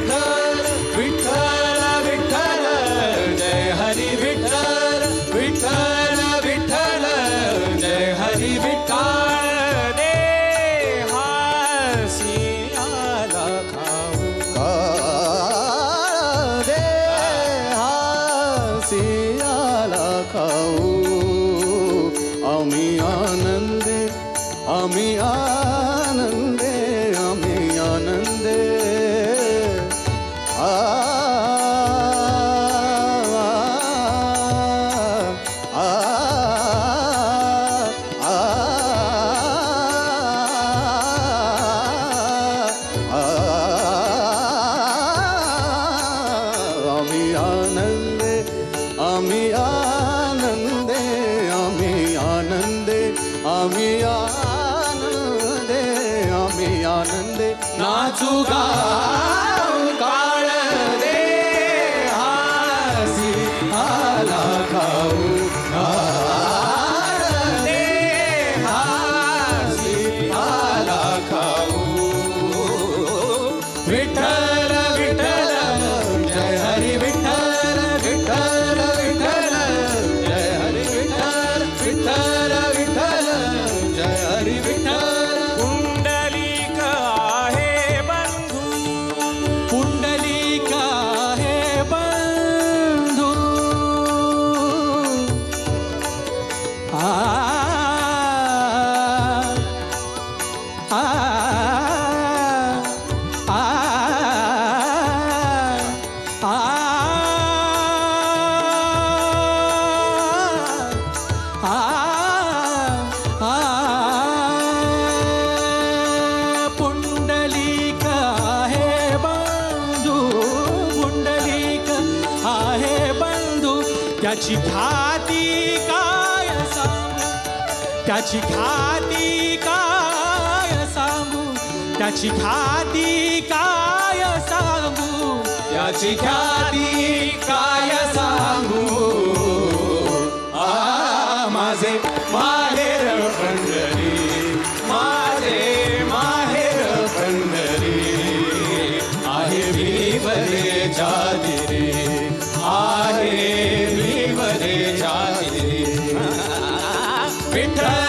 विठ्ठल विठ्ठल विठ्ठल जय हरी विठ्ठल विठ्ठल विठ्ठल जय हरी विठ्ठल दे आम्ही आनंदे आम्ही आनंदे आनंदे आम्ही आनंदे आम्ही आनंदे आम्ही आनंदे आम्ही आनंदे. नाचू गाऊ काळ दे हासी आला खाऊ. त्याची खाती काय सांगू? त्याची खाती काय सांगू? त्याची खाती काय सांगू? त्याची खाती काय सांगू? आ माझे माहेर पंढरी माझे माहेर पंढरी आहे मी बरे जाती Petra